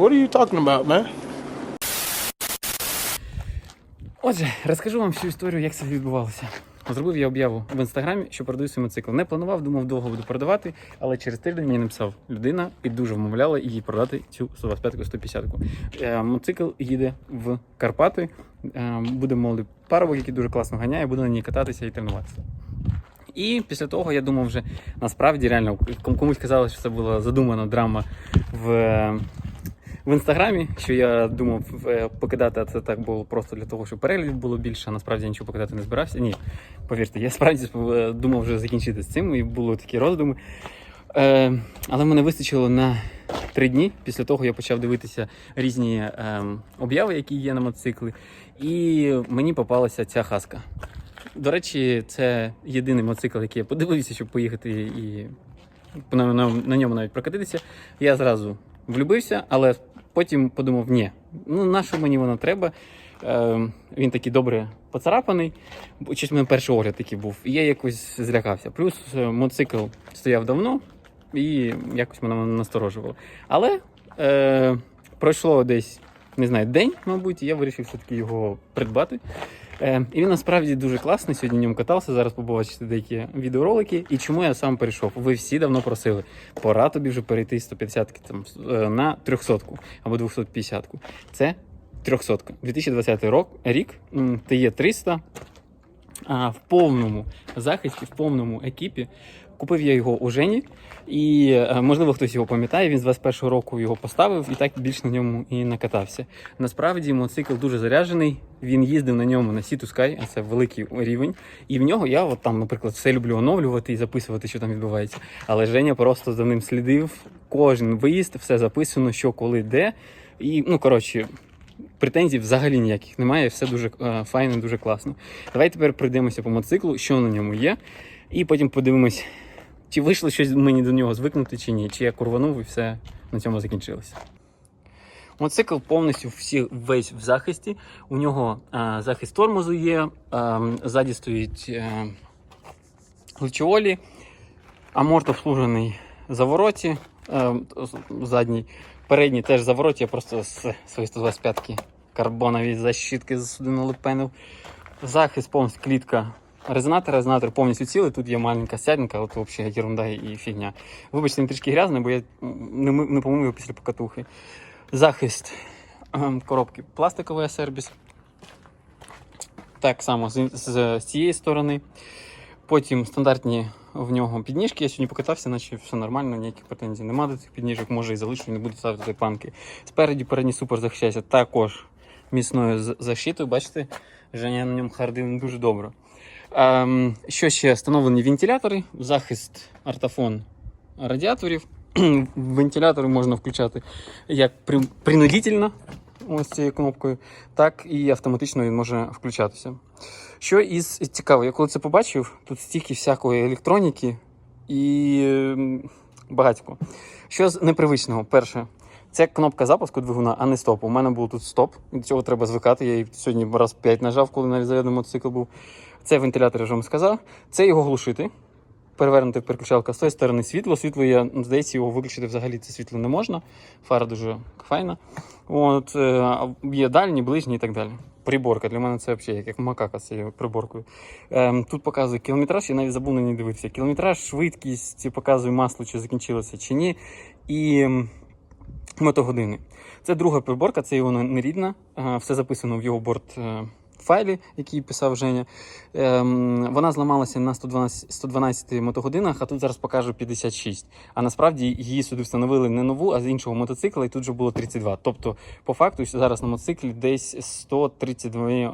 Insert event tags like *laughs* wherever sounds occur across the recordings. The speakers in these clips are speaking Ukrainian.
What? Are you talking about, man? Отже, розкажу вам всю історію, як це відбувалося. Зробив я об'яву в інстаграмі, що продаю свій мотоцикл. Не планував, думав, довго буду продавати, але через тиждень мені написав людина і дуже вмовляла її продати цю 125-ку 150 ку Е, Мотоцикл їде в Карпати. Е, буде молодий парубок, який дуже класно ганяє, буду на ній кататися і тренуватися. І після того я думав, вже насправді реально комусь казали, що це була задумана драма в, в інстаграмі, що я думав е, покидати, це так було просто для того, щоб переглядів було більше, насправді нічого покидати не збирався. Ні, повірте, я справді е, думав вже закінчити з цим, і були такі роздуми. Е, але мене вистачило на три дні. Після того я почав дивитися різні е, обяви, які є на мотоцикли, і мені попалася ця хаска. До речі, це єдиний мотоцикл, який я подивився, щоб поїхати і на, на, на ньому навіть прокатитися. Я зразу влюбився, але потім подумав: ні, ну на мені воно треба? Е, він такий добре поцарапаний. Щось в мене перший огляд такий був. І я якось злякався. Плюс е, мотоцикл стояв давно і якось мене насторожувало. Але е, пройшло десь, не знаю, день, мабуть, і я вирішив все-таки його придбати. Е, і він насправді дуже класний. Сьогодні в ньому катався. Зараз побачите деякі відеоролики. І чому я сам перейшов? Ви всі давно просили. Пора тобі вже перейти з 150 там, е, на 300 або 250. Це 300. 2020 рок, рік м, є 300 а, в повному захисті, в повному екіпі. Купив я його у Жені, і е, можливо хтось його пам'ятає. Він з 21-го року його поставив і так більш на ньому і накатався. Насправді мотоцикл дуже заряджений. Він їздив на ньому на Sea to Sky, а це великий рівень. І в нього я от там, наприклад, все люблю оновлювати і записувати, що там відбувається. Але Женя просто за ним слідив. Кожен виїзд, все записано, що коли де. І ну коротше. Претензій взагалі ніяких немає, все дуже е, файно, дуже класно. Давай тепер пройдемося по мотоциклу, що на ньому є, і потім подивимось, чи вийшло щось мені до нього звикнути, чи ні, чи я курванув і все на цьому закінчилося. Мотоцикл повністю всі, весь в захисті. У нього е, захист тормозу є, е, ззаді стоїть е, личіолі, аморт обслужений завороті, е, задній. Передній теж завороті, я просто з своєї 125-ки карбонові защітки сюди налепенив. Захист повністю клітка. Резонатор, резонатор повністю цілий. Тут є маленька сядинка, от взагалі ерунда і фігня. Вибачте, він трішки грязний, бо я не, не помив його після покатухи. Захист ем, коробки пластиковий сервіс. Так само з, з, з цієї сторони. Потім стандартні в нього підніжки. Я сьогодні покатався, наче все нормально, ніяких претензій немає до цих підніжок, може і залишу, не буду ставити панки. Спереді передній супер захищається також міцною защитою. Бачите, Женя на ньому хардив дуже добре. Ем, що ще? Встановлені вентилятори, захист артафон радіаторів. *clears throat* Вентилятори можна включати як при, принудительно, ось цією кнопкою, так і автоматично він може включатися. Що із цікаво, я коли це побачив, тут стільки всякої електроніки і ем, багатько. Що з непривичного? Перше, це кнопка запуску двигуна, а не стопу. У мене був тут стоп. До цього треба звикати. Я її сьогодні раз 5 нажав, коли на зарядний мотоцикл був. Це вентилятор, я вже вам сказав. Це його глушити. Перевернути переключалка з тої сторони світло. Світло, я здається, його виключити взагалі це світло не можна. Фара дуже файна. От, е, є дальні, ближні і так далі. Приборка. Для мене це взагалі як макака з цією приборкою. Ем, тут показує кілометраж, я навіть забув на ній дивитися. Кілометраж, швидкість, показує масло, чи закінчилося, чи ні. І мотогодини. Це друга приборка, це його нерідна. Е, Все записано в його борт е, файлі, який писав Женя. Ем, вона зламалася на 112, 112 мотогодинах, а тут зараз покажу 56. А насправді її сюди встановили не нову, а з іншого мотоцикла, і тут вже було 32. Тобто, по факту, зараз на мотоциклі десь 132 е,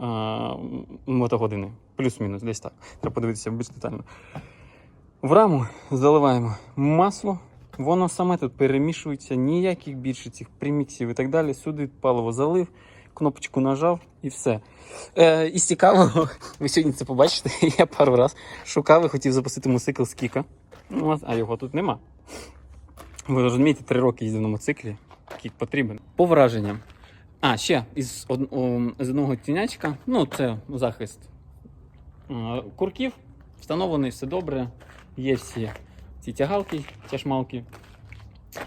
мотогодини. Плюс-мінус, десь так. Треба подивитися більш детально. В раму заливаємо масло. Воно саме тут перемішується, ніяких більше цих приміксів і так далі. Сюди паливо залив, кнопочку нажав і все. Е, і цікавого, *laughs* ви сьогодні це побачите, *laughs* я пару раз шукав і хотів запустити мотоцикл з кіка, Ну, а його тут нема. Ви розумієте, три роки їздив на мотоциклі, кік потрібен. По враженням. А, ще із, од, о, з одного тінячка, ну це захист е, курків, встановлений все добре, є всі ці тягалки, тяжмалки.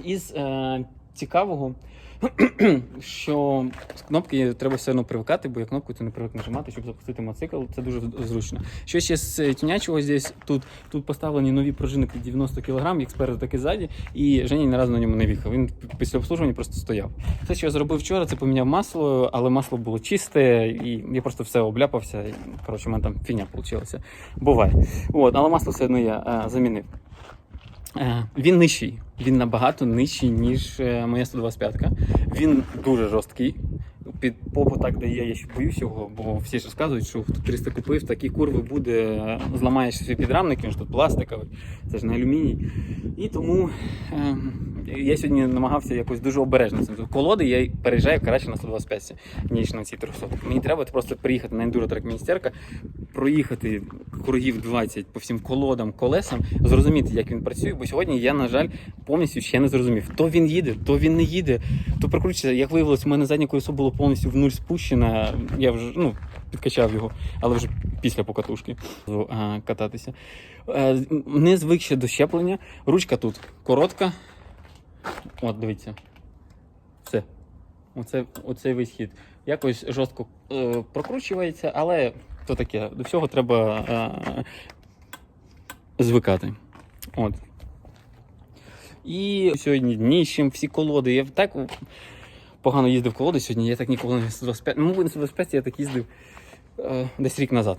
Із е, цікавого, *clears throat* що з кнопки треба все одно привикати, бо я кнопку ти не привик нажимати, щоб запустити мотоцикл. Це дуже зручно. Що ще з е, тюнячого здесь тут, тут поставлені нові пружини під 90 кг, як спереду, так і ззаді, і Женя ні разу на ньому не в'їхав. Він після обслужування просто стояв. Все, що я зробив вчора, це поміняв масло, але масло було чисте, і я просто все обляпався. Коротше, у мене там фіня вийшла. Буває. От, але масло все одно я е, замінив. Е, Він нижчий. Він набагато нижчий, ніж е, моя 125-ка. Він дуже жорсткий. Під попу так дає, я ще боюсь його, бо всі ж розказують, що хто 300 купив, такі курви буде, е, зламаєш свій підрамник, він ж тут пластиковий, це ж не алюміній. І тому е, я сьогодні намагався якось дуже обережно. цим. Колоди я переїжджаю краще на 125, ніж на ці 300. Мені треба просто приїхати на ендуро трек міністерка, проїхати кругів 20 по всім колодам, колесам, зрозуміти, як він працює, бо сьогодні я, на жаль, повністю ще не зрозумів. То він їде, то він не їде, то прокручується. Як виявилось, у мене заднє колесо було повністю в нуль спущене. Я вже ну, підкачав його, але вже після покатушки кататися. Е, Не звик ще до щеплення. Ручка тут коротка. От, дивіться. Все. Оце, оцей весь хід. Якось жорстко е, прокручується, але то таке. До всього треба е, звикати. От. І сьогодні дніщем всі колоди. Я так погано їздив колоди сьогодні, я так ніколи не 125. Ну, на 125 я так їздив е, десь рік назад.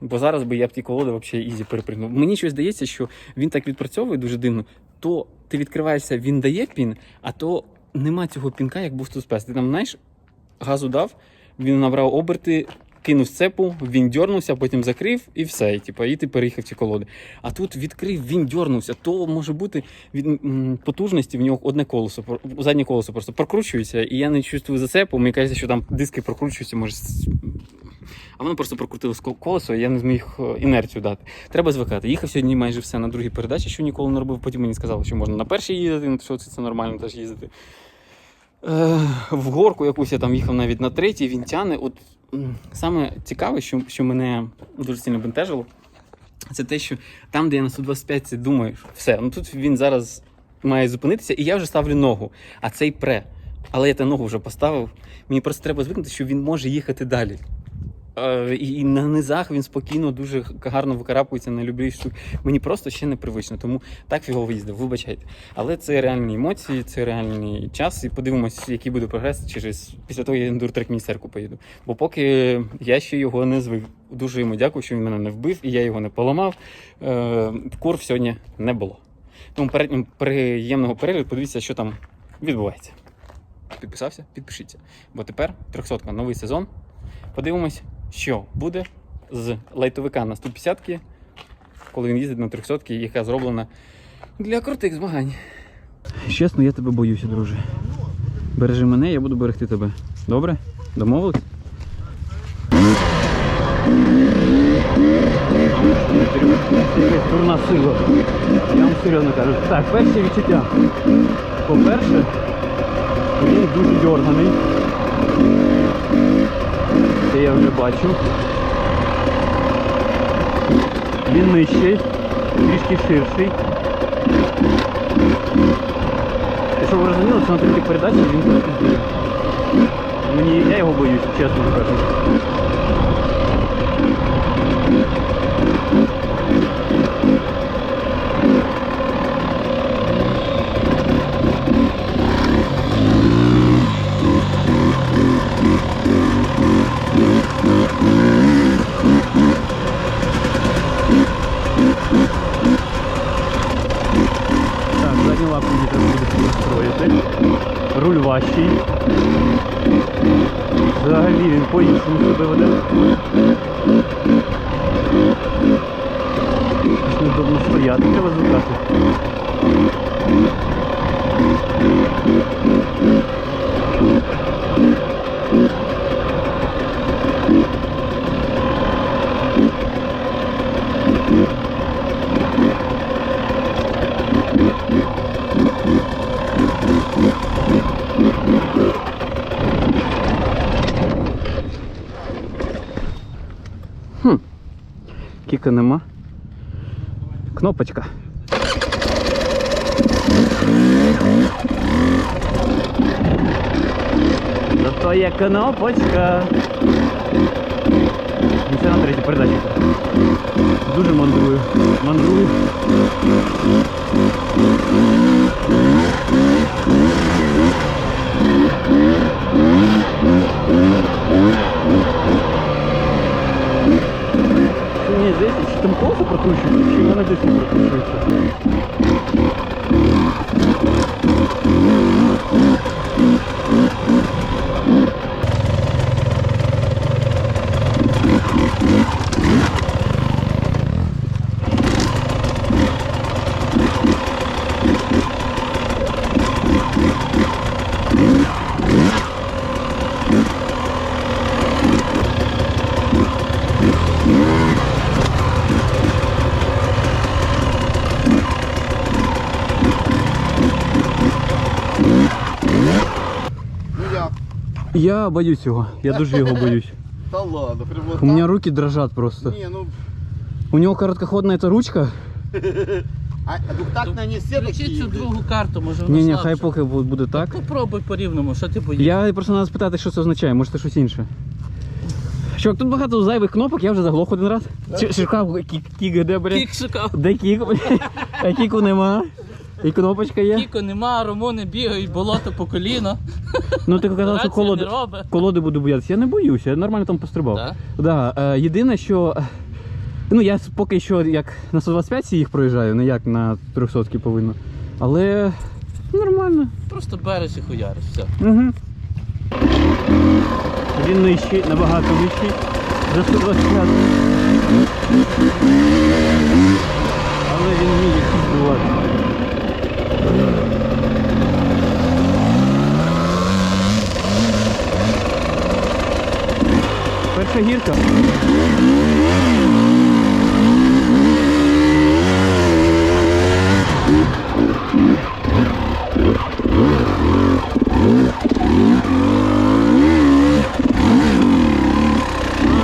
Бо зараз би я б ті колоди взагалі ізі перепригнув. Мені щось здається, що він так відпрацьовує дуже дивно. То ти відкриваєшся, він дає пін, а то нема цього пінка, як був 125. Ти там, знаєш, газу дав, він набрав оберти, кинув цепу, він дьорнувся, потім закрив і все. І, типу, і ти переїхав ці колоди. А тут відкрив, він дьорнувся. То може бути від м, потужності в нього одне колесо, заднє колесо просто прокручується, і я не чувствую зацепу. Мені кажеться, що там диски прокручуються, може. А воно просто прокрутилось ко- колесо, і я не зміг е, інерцію дати. Треба звикати. Їхав сьогодні майже все на другій передачі, що ніколи не робив. Потім мені сказали, що можна на першій їздити, що це нормально теж їздити. Е, в горку якусь я там їхав навіть на третій, він тяне. От саме цікаве, що, що мене дуже сильно бентежило, це те, що там, де я на 125 це думаю, що все, ну тут він зараз має зупинитися, і я вже ставлю ногу, а цей пре. Але я те ногу вже поставив. Мені просто треба звикнути, що він може їхати далі. Е, і, на низах він спокійно, дуже гарно викарабкується на любий штук. Мені просто ще непривично, тому так фігово їздив, вибачайте. Але це реальні емоції, це реальний час, і подивимось, який буде прогрес через після того я ендуртрек міністерку поїду. Бо поки я ще його не звив. Дуже йому дякую, що він мене не вбив, і я його не поламав. Е, курв сьогодні не було. Тому приємного перегляду, подивіться, що там відбувається. Підписався? Підпишіться. Бо тепер 300 новий сезон. Подивимось, що буде з лайтовика на 150-ки, коли він їздить на 300 яка зроблена для крутих змагань. Чесно, я тебе боюся, друже. Бережи мене, я буду берегти тебе. Добре? Домовились? Дурна сила. Я вам серйозно кажу. Так, перші відчуття. По-перше, він дуже дерганий. Це я вже бачу. Він нижчий, трішки ширший. І щоб ви розуміли, це на третій передачі він трохи. Мені я його боюсь, чесно кажу. Так, задню лапу мені треба буде. Руль важчий. Взагалі він по-іншому себе веде. Ось Неудобно стояти, треба звикати. Кіка нема. Кнопочка. Зато є кнопочка. І це на третій передачі. Дуже мандрую. Мандрую. Ні, здається, чи там колесо не прокручивается. Thank мене Я боюсь його, я дуже його *laughs* боюсь. Та ладно, прям вот У меня руки дрожат просто. Не, ну, У него короткоходная эта ручка. *laughs* а, а не все Включи такие. цю другу карту, може вона Ні, ні, слабша. хай поки бу- буде так. Попробуй по рівному, що ти боїшся? Я просто треба спитати, що це означає, може це щось інше. Чувак, тут багато зайвих кнопок, я вже заглох один раз. Чи- Шукав кік, кік, де, блядь? Кік шукав. Де кік, блядь? А кіку нема. І кнопочка є. Кіко нема, ромони бігають, болото по коліно. Ну ти казав, що колоди, робить. колоди буду боятися. Я не боюся, я нормально там пострибав. Так? Да, е, єдине, що. е, Ну, я с- поки що як на 125 їх проїжджаю, не як на 300 повинно. Але нормально. Просто береш і хуяриш, все. Угу. Він нижчий, набагато нижчий. За 125. Але він вміє якісь бувати. Гірка.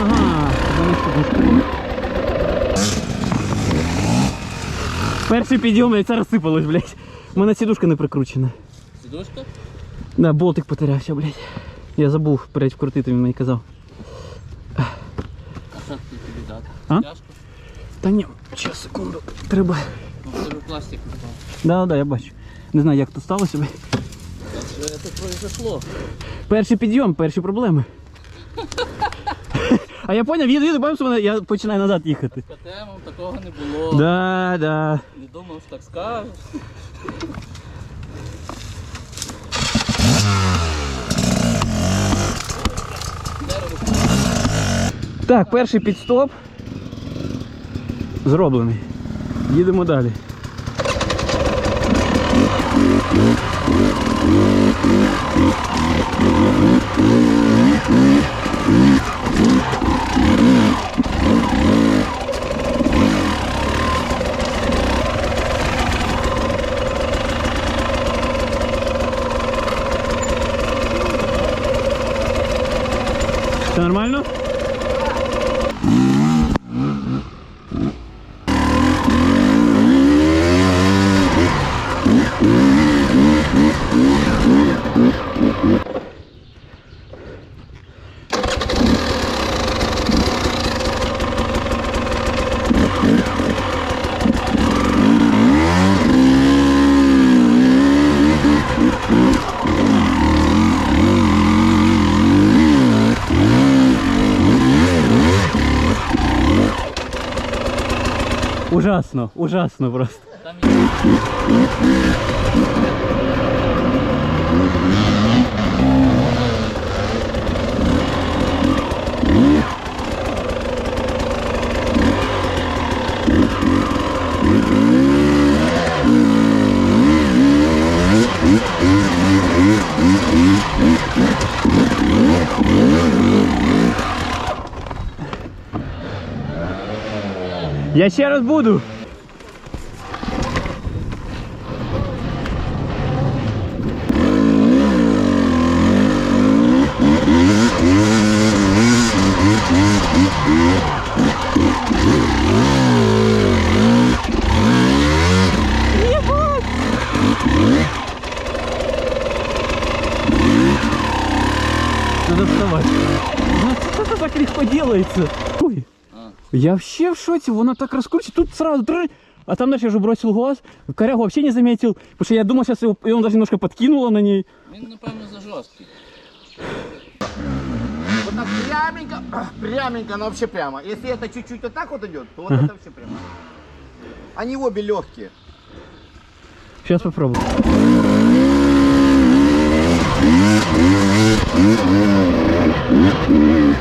Ага. Перший підйом, і це розсипалось, блядь. У мене сідушка не прикручена. Сідушка? Да, болтик потерявся, блядь. Я забув перед вкрутити, він мені казав. А що тут тобі дати? А? Тяжко? Та ні, зараз, секунду. Треба. Ну, пластик впав. Да, да, я бачу. Не знаю, як то сталося. Це произошло? Перший підйом, перші проблеми. *laughs* А я поняв, їду, їду, бачиш, мене, я починаю назад їхати. З КТМом такого не було. Да, да. Не думав, що так скажеш. Так, перший підстоп. Зроблений. Їдемо далі. Все Ужасно, ужасно просто. Я ще раз буду. надо вставать. Ну, это так легко делается. Ой. Я вообще в шоке, вона так раскручивает. Тут сразу а там дальше я уже бросил глаз. Корягу вообще не заметил, потому что я думал, сейчас его, и он даже немножко подкинуло на ней. Він, напевно, за жорсткий. Вот так пряменько, *clears throat* пряменько, но вообще прямо. Если это чуть-чуть вот так вот идет, то вот это вообще прямо. Они обе легкие. Сейчас попробую. Mm-hmm.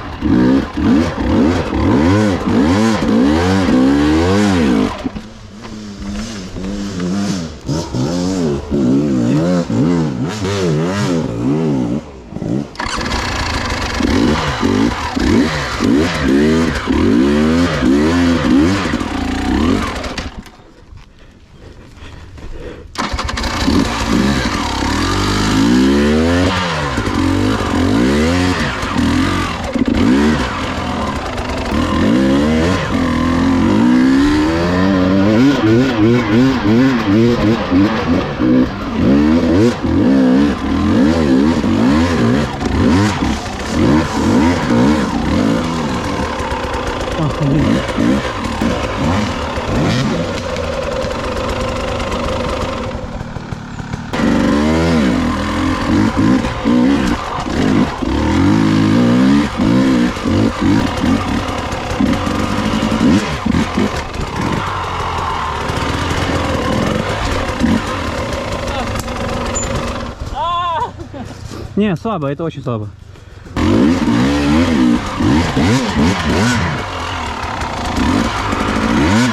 Не, слабо, это очень слабо.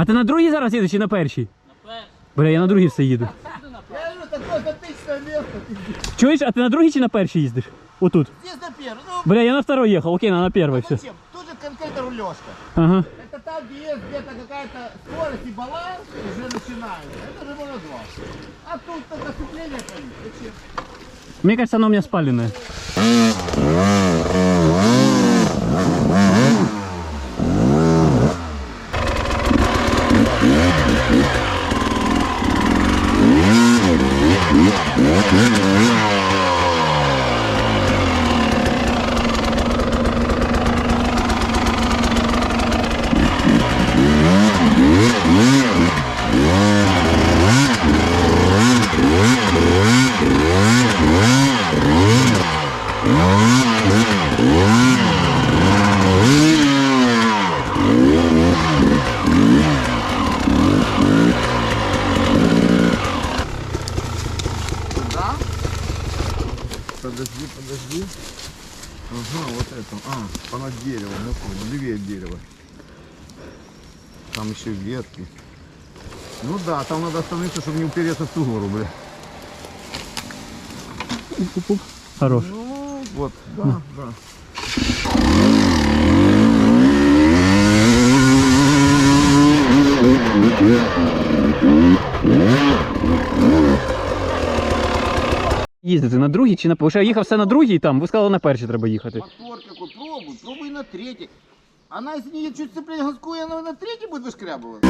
А ти на другій зараз їдеш чи на першій? Наперед. Бля, я на другій все їду. Я говорю, такое затычное место. Чуєш, а ти на другій чи на першій їздиш? Отут. Здесь на первый. Ну, Бля, я на второй ехал, окей, на, на первой все. зачем? Тут же конкретно рулежка. Ага. Это там, где есть где-то какая-то скорость и баланс, уже начинается. Это же можно два. А тут только сцепление стоит. Зачем? Мне кажется, она у меня спаленная. Да? да, там надо остановиться, чтобы не упереться в ту гору, бля. Хорош. Ну, вот, да, да. Їздити на другій чи на першій? Я їхав все на другій там, ви сказали на першій треба їхати. Мотор какой, пробуй, пробуй на третий. Она, если не чуть сцепление газкует, она на третий будет вышкрябываться.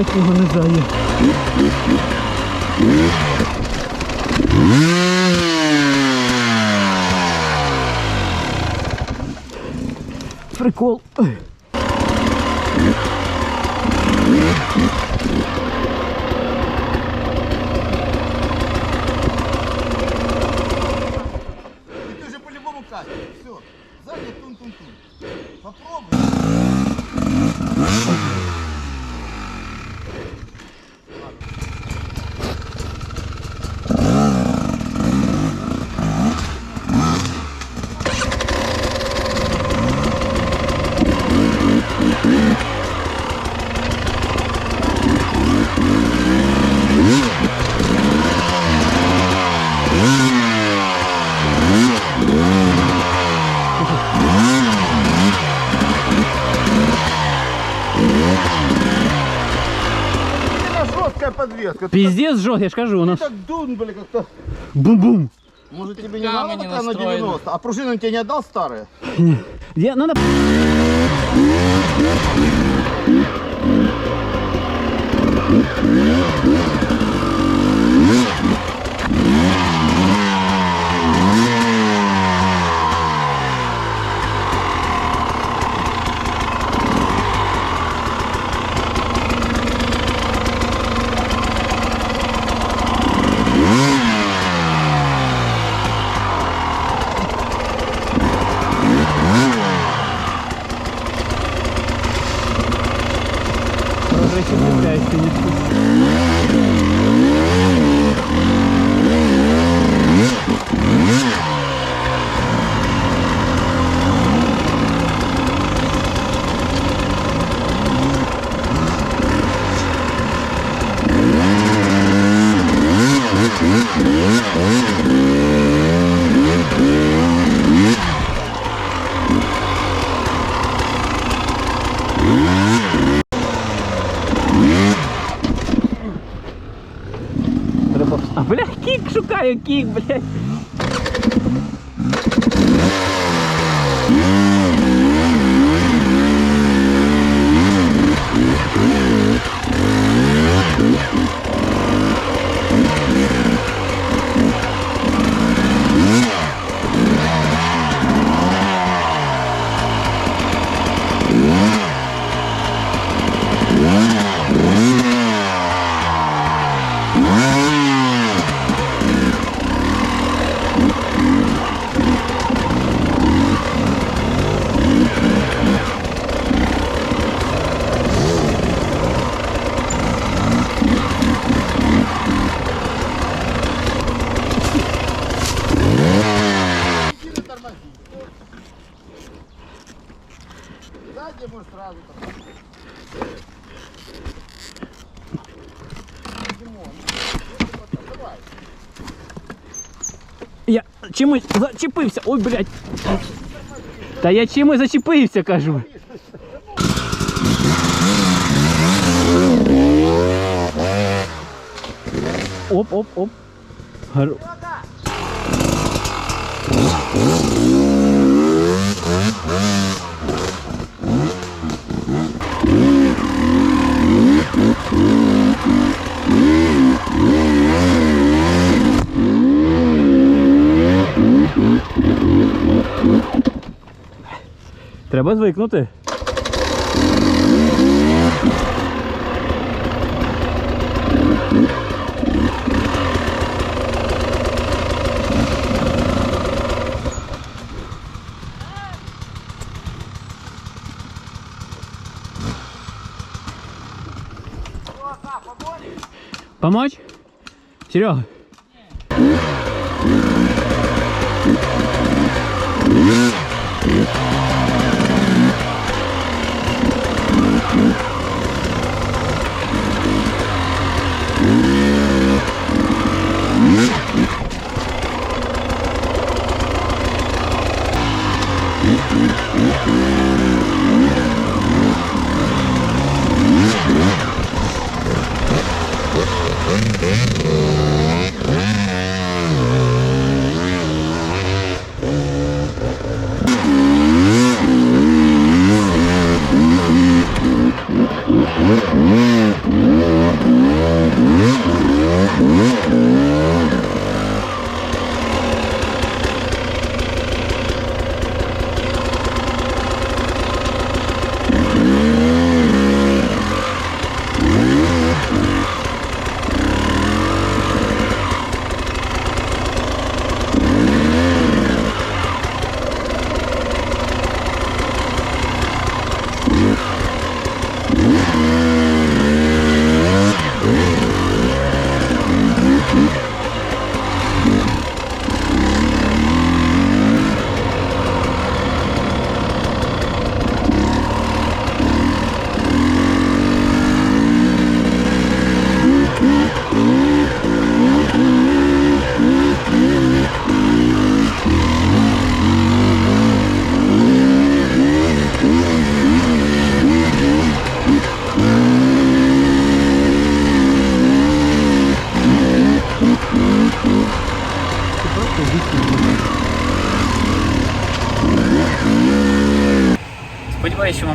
Їбать його не зає. Прикол. Жесткая подвеска. Пиздец жовт, я же скажу, у нас так дун, блин, как-то. бум-бум. Может тебе не надо не такая на 90? А пружину тебе не отдал старые? Я, надо... Треба... А, бля, кік шукаю, кік, блядь. Сильно тормози. Сзади можешь сразу там. Димон, давай. Я чимось зачепився. Ой, блядь. Та я чимось зачепився, кажу. Оп, оп, оп. Треба звикнути. Помочь? Серега?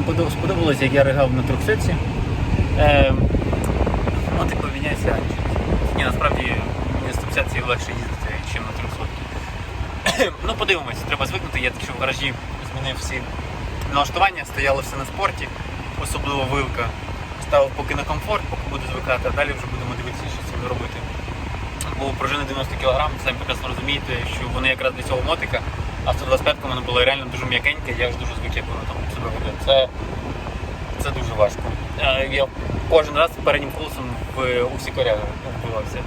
Що сподобалось, як я ригав на трьохсетці. Е, ну, типу, міняється. Ні, насправді мені 150 легше їздити, ніж на 300. *coughs* ну, подивимось, треба звикнути. Я якщо в гаражі змінив всі налаштування, стояло все на спорті, особливо вилка. Ставив поки на комфорт, поки буду звикати, а далі вже будемо дивитися, що з цим робити. Бо пружини 90 кг, самі прекрасно розумієте, що вони якраз для цього мотика, а 125 вона була реально дуже м'якенька, я ж дуже звик, як вона там себе веде. Це, це дуже важко. Е, Я кожен раз переднім колесом в усі коряги вбивався.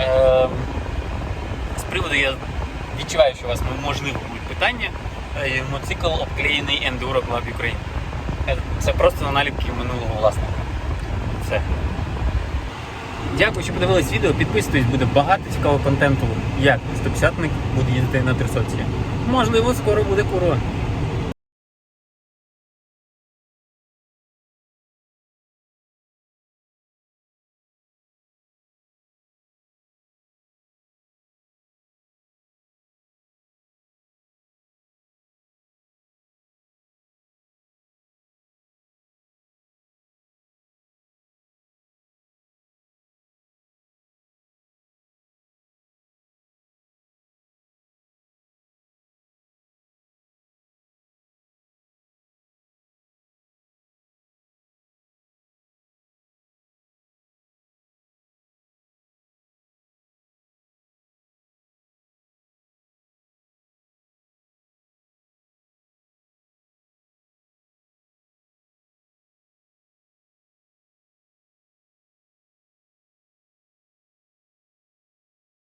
Е, з приводу я відчуваю, що у вас можливо будуть питання. Е, Мотоцикл обклеєний Enduro Club Ukraine. Це просто на наліпки минулого власника. Все. Дякую, що подивились відео. Підписуйтесь, буде багато цікавого контенту, як 150-ник буде їздити на 300 Можливо, скоро буде курва.